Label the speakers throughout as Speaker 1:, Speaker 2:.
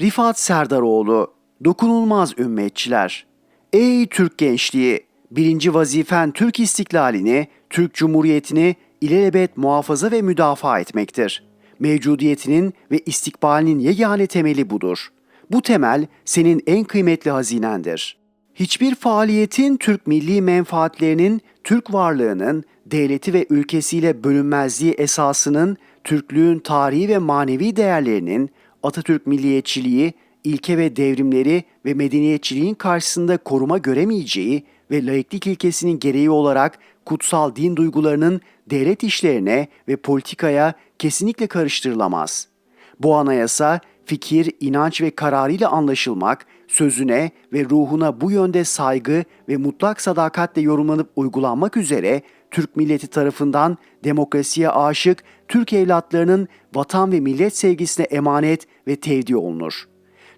Speaker 1: Rifat Serdaroğlu, dokunulmaz ümmetçiler. Ey Türk gençliği, birinci vazifen Türk istiklalini, Türk Cumhuriyeti'ni ilelebet muhafaza ve müdafaa etmektir. Mevcudiyetinin ve istikbalinin yegane temeli budur. Bu temel senin en kıymetli hazinendir. Hiçbir faaliyetin Türk milli menfaatlerinin, Türk varlığının, devleti ve ülkesiyle bölünmezliği esasının, Türklüğün tarihi ve manevi değerlerinin, Atatürk milliyetçiliği, ilke ve devrimleri ve medeniyetçiliğin karşısında koruma göremeyeceği ve laiklik ilkesinin gereği olarak kutsal din duygularının devlet işlerine ve politikaya kesinlikle karıştırılamaz. Bu anayasa fikir, inanç ve kararıyla anlaşılmak, sözüne ve ruhuna bu yönde saygı ve mutlak sadakatle yorumlanıp uygulanmak üzere Türk milleti tarafından demokrasiye aşık Türk evlatlarının vatan ve millet sevgisine emanet ve tevdi olunur.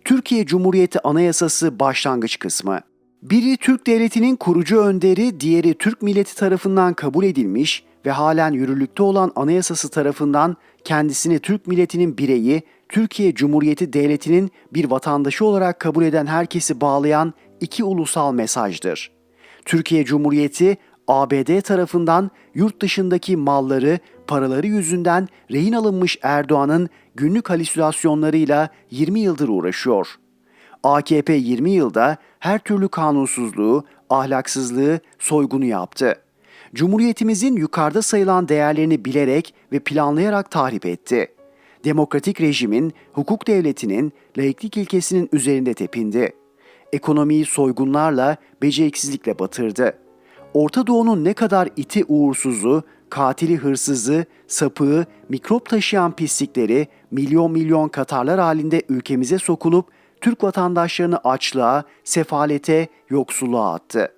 Speaker 1: Türkiye Cumhuriyeti Anayasası başlangıç kısmı. Biri Türk Devleti'nin kurucu önderi, diğeri Türk milleti tarafından kabul edilmiş ve halen yürürlükte olan anayasası tarafından kendisini Türk milletinin bireyi, Türkiye Cumhuriyeti Devleti'nin bir vatandaşı olarak kabul eden herkesi bağlayan iki ulusal mesajdır. Türkiye Cumhuriyeti ABD tarafından yurt dışındaki malları, paraları yüzünden rehin alınmış Erdoğan'ın günlük halüsinasyonlarıyla 20 yıldır uğraşıyor. AKP 20 yılda her türlü kanunsuzluğu, ahlaksızlığı, soygunu yaptı. Cumhuriyetimizin yukarıda sayılan değerlerini bilerek ve planlayarak tahrip etti. Demokratik rejimin, hukuk devletinin, laiklik ilkesinin üzerinde tepindi. Ekonomiyi soygunlarla, beceriksizlikle batırdı. Orta Doğu'nun ne kadar iti uğursuzu, katili hırsızı, sapığı, mikrop taşıyan pislikleri milyon milyon Katarlar halinde ülkemize sokulup Türk vatandaşlarını açlığa, sefalete, yoksulluğa attı.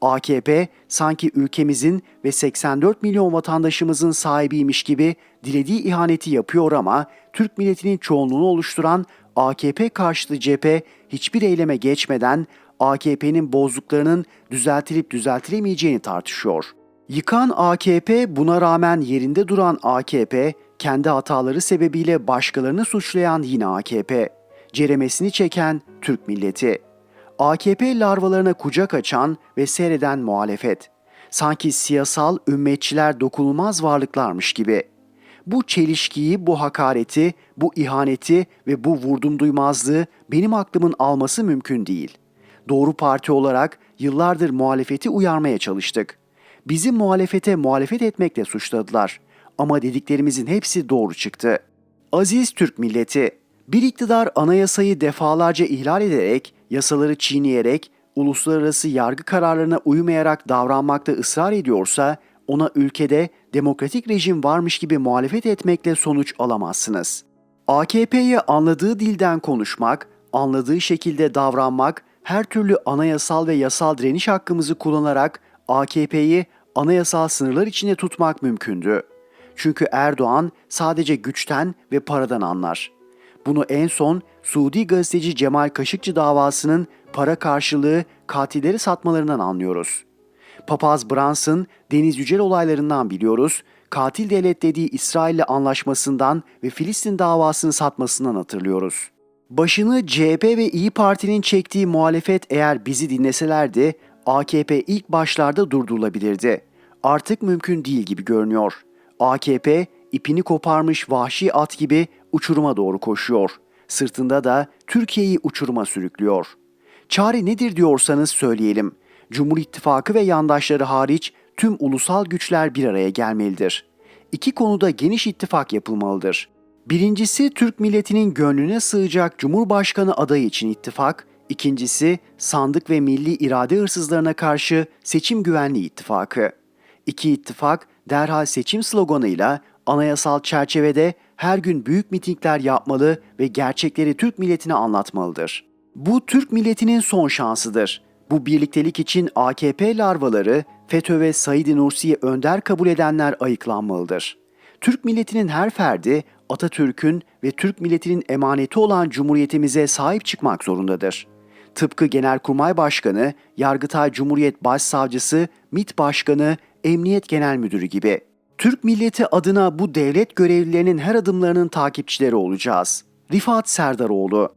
Speaker 1: AKP sanki ülkemizin ve 84 milyon vatandaşımızın sahibiymiş gibi dilediği ihaneti yapıyor ama Türk milletinin çoğunluğunu oluşturan AKP karşıtı cephe hiçbir eyleme geçmeden AKP'nin bozduklarının düzeltilip düzeltilemeyeceğini tartışıyor. Yıkan AKP buna rağmen yerinde duran AKP, kendi hataları sebebiyle başkalarını suçlayan yine AKP, ceremesini çeken Türk milleti. AKP larvalarına kucak açan ve seyreden muhalefet. Sanki siyasal ümmetçiler dokunulmaz varlıklarmış gibi. Bu çelişkiyi, bu hakareti, bu ihaneti ve bu vurdum duymazlığı benim aklımın alması mümkün değil. Doğru parti olarak yıllardır muhalefeti uyarmaya çalıştık. Bizi muhalefete muhalefet etmekle suçladılar. Ama dediklerimizin hepsi doğru çıktı. Aziz Türk milleti, bir iktidar anayasayı defalarca ihlal ederek, yasaları çiğneyerek, uluslararası yargı kararlarına uymayarak davranmakta ısrar ediyorsa, ona ülkede demokratik rejim varmış gibi muhalefet etmekle sonuç alamazsınız. AKP'ye anladığı dilden konuşmak, anladığı şekilde davranmak, her türlü anayasal ve yasal direniş hakkımızı kullanarak AKP'yi anayasal sınırlar içinde tutmak mümkündü. Çünkü Erdoğan sadece güçten ve paradan anlar. Bunu en son Suudi gazeteci Cemal Kaşıkçı davasının para karşılığı katilleri satmalarından anlıyoruz. Papaz Brunson, Deniz Yücel olaylarından biliyoruz, katil devlet dediği İsrail'le anlaşmasından ve Filistin davasını satmasından hatırlıyoruz. Başını CHP ve İyi Parti'nin çektiği muhalefet eğer bizi dinleselerdi, AKP ilk başlarda durdurulabilirdi. Artık mümkün değil gibi görünüyor. AKP ipini koparmış vahşi at gibi uçuruma doğru koşuyor. Sırtında da Türkiye'yi uçuruma sürüklüyor. Çare nedir diyorsanız söyleyelim. Cumhur İttifakı ve yandaşları hariç tüm ulusal güçler bir araya gelmelidir. İki konuda geniş ittifak yapılmalıdır. Birincisi Türk milletinin gönlüne sığacak Cumhurbaşkanı adayı için ittifak, ikincisi sandık ve milli irade hırsızlarına karşı seçim güvenliği ittifakı. İki ittifak derhal seçim sloganıyla anayasal çerçevede her gün büyük mitingler yapmalı ve gerçekleri Türk milletine anlatmalıdır. Bu Türk milletinin son şansıdır. Bu birliktelik için AKP larvaları, FETÖ ve Said Nursi'yi önder kabul edenler ayıklanmalıdır. Türk milletinin her ferdi Atatürk'ün ve Türk milletinin emaneti olan cumhuriyetimize sahip çıkmak zorundadır. Tıpkı Genelkurmay Başkanı, Yargıtay Cumhuriyet Başsavcısı, MİT Başkanı, Emniyet Genel Müdürü gibi. Türk milleti adına bu devlet görevlilerinin her adımlarının takipçileri olacağız. Rifat Serdaroğlu